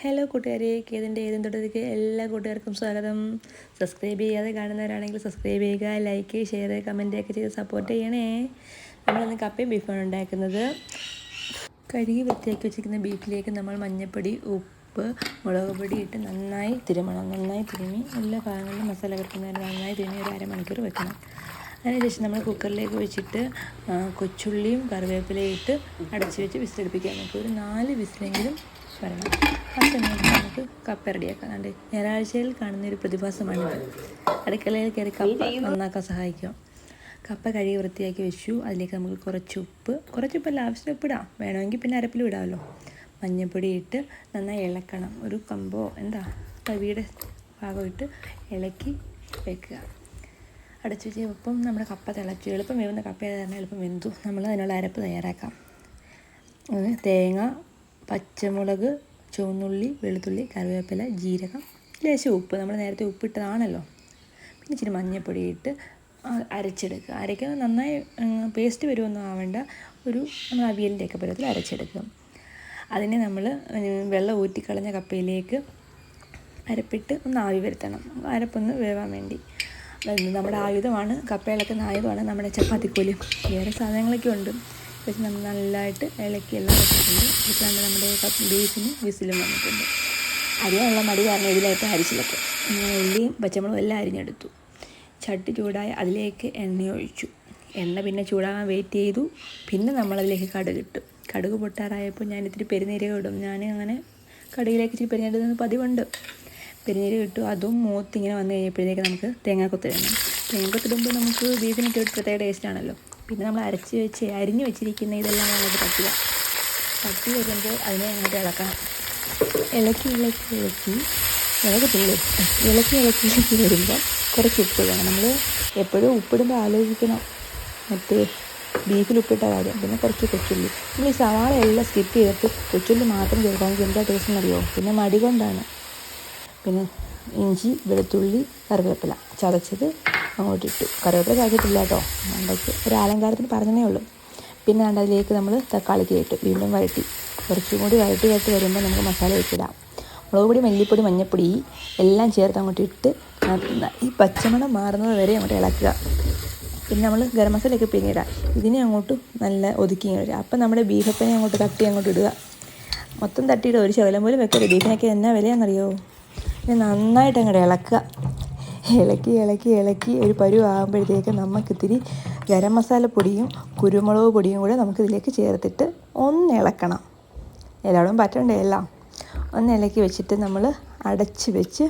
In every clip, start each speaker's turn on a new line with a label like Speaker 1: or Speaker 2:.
Speaker 1: Hello കൂട്ടുകാരെ. കേതിന്റെ ഏതും തൊട്ടതിക്ക് എല്ലാ കൂട്ടുകാർക്കും സ്വാഗതം. സബ്സ്ക്രൈബ് ചെയ്യാതെ കാണുന്നവരാണെങ്കിൽ സബ്സ്ക്രൈബ് ചെയ്യുക ലൈക്ക് ഷെയർ കമന്റ് ഒക്കെ ചെയ്ത് സപ്പോർട്ട് ചെയ്യണേ. നമ്മളിന്ന് കപ്പയും ബീഫാണ് ഉണ്ടാക്കുന്നത്. കഴുകി വൃത്തിയാക്കി വെച്ചിരിക്കുന്ന ബീഫിലേക്ക് നമ്മൾ മഞ്ഞൾപ്പൊടി ഉപ്പ് മുളക് പൊടി ഇട്ട് നന്നായി തിരുമണം. നന്നായി തിരുമി എല്ലാ ഭാഗങ്ങളിലും മസാല വെക്കുന്നതിന് നന്നായി തിരുമി ഒരു അരമണിക്കൂർ വെക്കണം. അതിനുശേഷം നമ്മൾ കുക്കറിലേക്ക് വെച്ചിട്ട് കൊച്ചുള്ളിയും കറിവേപ്പിലയും ഇട്ട് അടച്ചു വെച്ച് വിസിലടുപ്പിക്കാൻ നമുക്ക് ഒരു നാല് വിസിലെങ്കിലും വരണം. ആ സമയത്ത് നമുക്ക് കപ്പ റെഡിയാക്കാം. കണ്ട് ഞായറാഴ്ചയിൽ കാണുന്ന ഒരു പ്രതിഭാസമാണ് അടുക്കളയിൽ കയറി കപ്പ നന്നാക്കാൻ സഹായിക്കും. കപ്പ കഴുകി വൃത്തിയാക്കി വെച്ചു. അതിലേക്ക് നമുക്ക് കുറച്ച് ഉപ്പ്. കുറച്ച് ഉപ്പല്ല ആവശ്യത്തിന് ഉപ്പിടാം വേണമെങ്കിൽ പിന്നെ അരപ്പിലും ഇടാമല്ലോ. മഞ്ഞൾപ്പൊടി ഇട്ട് നന്നായി ഇളക്കണം. ഒരു കമ്പോ എന്താ തവിയുടെ ഭാഗം ഇട്ട് ഇളക്കി വെക്കുക. അടച്ചു വെച്ച് ഇപ്പം നമ്മുടെ കപ്പ തിളച്ചു. എളുപ്പം വേവുന്ന കപ്പ കാരണം എളുപ്പം വെന്തു. നമ്മൾ അതിനുള്ള അരപ്പ് തയ്യാറാക്കാം. തേങ്ങ പച്ചമുളക് ചുവന്നുള്ളി വെളുത്തുള്ളി കറിവേപ്പില ജീരകം ലേശം ഉപ്പ്. നമ്മൾ നേരത്തെ ഉപ്പിട്ടതാണല്ലോ. പിന്നെ ഇച്ചിരി മഞ്ഞൾപ്പൊടി ഇട്ട് അരച്ചെടുക്കുക. അരയ്ക്കാൻ നന്നായി പേസ്റ്റ് വരുമൊന്നും ആവേണ്ട. ഒരു നമ്മൾ അവിയലിന്റെ ഒക്കെ പരുവത്തിൽ അരച്ചെടുക്കും അതിനെ നമ്മൾ വെള്ളം ഊറ്റിക്കളഞ്ഞ കപ്പയിലേക്ക് അരപ്പിട്ട് ഒന്ന് ആവി വരുത്തണം. അരപ്പൊന്ന് വേവാൻ വേണ്ടി. നമ്മുടെ ആയുധമാണ് കപ്പയിളക്കുന്ന ആയുധമാണ് നമ്മുടെ ചപ്പാത്തിക്കൂലി. വേറെ സാധനങ്ങളൊക്കെ ഉണ്ട്. പക്ഷെ നമ്മൾ നല്ലതായിട്ട് ഇളക്കി എല്ലാം വെച്ചിട്ടുണ്ട്. ഇപ്പോഴാണ് നമ്മുടെ ബീഫിന് വിസിലും വന്നിട്ടുണ്ട്. അരിയാനുള്ള മടി കാരണം ഇതിലായിട്ട് അരിച്ചിലൊക്കെ. ഉള്ളിയും പച്ചമുളകും എല്ലാം അരിഞ്ഞെടുത്തു. ചട്ടി ചൂടായ അതിലേക്ക് എണ്ണ ഒഴിച്ചു എണ്ണ പിന്നെ ചൂടാകാൻ വെയിറ്റ് ചെയ്തു. പിന്നെ നമ്മളതിലേക്ക് കടുക് ഇട്ടു കടുക് പൊട്ടാറായപ്പോൾ ഞാൻ ഇത്തിരി പെരുനീരകം ഇടും. ഞാൻ അങ്ങനെ കടുകിലേക്ക് ഇച്ചിരി പെരുന്നീരകം പതിവുണ്ട്. പെരുനീരകം ഇട്ടു. അതും മൂത്തിങ്ങനെ വന്നു കഴിഞ്ഞപ്പോഴത്തേക്ക് നമുക്ക് തേങ്ങാക്കൊത്തിടണം തേങ്ങാക്കൊത്തിടുമ്പോൾ നമുക്ക് ബീഫിനൊക്കെ ഒരു പ്രത്യേക ടേസ്റ്റാണല്ലോ പിന്നെ നമ്മൾ അരച്ച് വെച്ച് അരിഞ്ഞ് വെച്ചിരിക്കുന്ന ഇതെല്ലാം നമ്മൾ തട്ടുക തട്ടി വരുമ്പോൾ അതിനെ അങ്ങോട്ട് ഇളക്കണം. ഇളക്കി ഇളക്കി ഇളക്കി. ഇളകത്തില്ലേ ഇളക്കി. ഇളക്കി ഇളക്കി വരുമ്പോൾ കുറച്ച് ഉപ്പ് വേണം. നമ്മൾ എപ്പോഴും ഉപ്പിടുമ്പോൾ ആലോചിക്കണം. മറ്റേ ബീഫിൽ ഉപ്പിട്ട കാര്യം. പിന്നെ കുറച്ച് കൊച്ചുള്ളി. നമ്മൾ ഈ സവാള എല്ലാം സ്കിപ്പ് ചെയ്തിട്ട് കൊച്ചുള്ളി മാത്രം ചേർക്കാമെങ്കിൽ എന്താ ടേസ്റ്റ് അറിയോ? പിന്നെ മടി കൊണ്ടാണ്. പിന്നെ ഇഞ്ചി വെളുത്തുള്ളി കറിവേപ്പില. ചതച്ചത് അങ്ങോട്ട് ഇട്ടു കറിവേപ്പില ചതച്ചിട്ടില്ല കേട്ടോ. ഉണ്ടാക്കി ഒരു അലങ്കാരത്തിന് പറഞ്ഞതേ ഉള്ളൂ. പിന്നെ അതിലേക്ക് നമ്മൾ തക്കാളി ഇട്ടു വീണ്ടും വഴറ്റി. കുറച്ചും കൂടി വഴറ്റി വഴറ്റി വരുമ്പോൾ നമുക്ക് മസാല വെച്ചിടാം മുളക് പൊടി മല്ലിപ്പൊടി മഞ്ഞൾപ്പൊടി എല്ലാം ചേർത്ത് അങ്ങോട്ട് ഇട്ട് ഈ പച്ചമണം മാറുന്നത് വരെ അങ്ങോട്ട് ഇളക്കുക. പിന്നെ നമ്മൾ ഗരം മസാലയൊക്കെ പിന്നീടാം ഇതിനെ അങ്ങോട്ട് നല്ല ഒതുക്കി വരിക അപ്പം നമ്മുടെ ബീഫപ്പനെ അങ്ങോട്ട് തട്ടി അങ്ങോട്ട് ഇടുക. മൊത്തം തട്ടിയിട്ട് ഒരു ശകലം പോലും വെക്കരുത്. ബീഫിനൊക്കെ എന്നാ വിലയാണെന്നറിയോ നന്നായിട്ട് അങ്ങോട്ട് ഇളക്കുക. ഇളക്കി ഇളക്കി ഇളക്കി ഒരു പരുവാകുമ്പോഴത്തേക്ക് നമുക്കിത്തിരി ഗരം മസാല പൊടിയും കുരുമുളക് പൊടിയും കൂടെ നമുക്കിതിലേക്ക് ചേർത്തിട്ട് ഒന്ന് ഇളക്കണം. എല്ലാവരും പറ്റണ്ടേ എല്ലാം? ഒന്ന് ഇളക്കി വെച്ചിട്ട് നമ്മൾ അടച്ച് വെച്ച്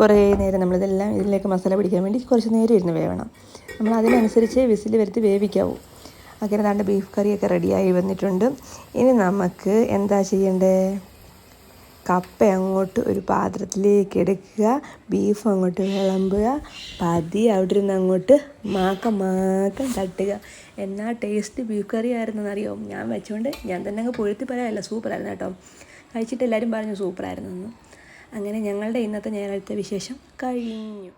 Speaker 1: കുറേ നേരം നമ്മളിതെല്ലാം ഇതിലേക്ക് മസാല പിടിക്കാൻ വേണ്ടി കുറച്ച് നേരം ഇരുന്ന് വേവണം. നമ്മൾ അതിനനുസരിച്ച് വിസിൽ വരുത്തി വേവിക്കാവൂ. അങ്ങനെ താണ്ട് ബീഫ് കറിയൊക്കെ റെഡിയായി വന്നിട്ടുണ്ട്. ഇനി നമുക്ക് എന്താ ചെയ്യേണ്ടത് കപ്പ അങ്ങോട്ട് ഒരു പാത്രത്തിലേക്ക് എടുക്കുക ബീഫ് അങ്ങോട്ട് വിളമ്പുക പതി അവിടെ ഇരുന്ന് അങ്ങോട്ട് മാക്കം മാക്കം തട്ടുക. എന്നാ ടേസ്റ്റ് ബീഫ് കറി ആയിരുന്നെന്നറിയോ ഞാൻ വെച്ചുകൊണ്ട് ഞാൻ തന്നെ അങ്ങ് പൊഴുത്തി പറയാമല്ല സൂപ്പറായിരുന്നു കേട്ടോ. കഴിച്ചിട്ട് എല്ലാവരും പറഞ്ഞു സൂപ്പറായിരുന്നു അങ്ങനെ ഞങ്ങളുടെ ഇന്നത്തെ ഞായറാഴ്ച വിശേഷം കഴിഞ്ഞു.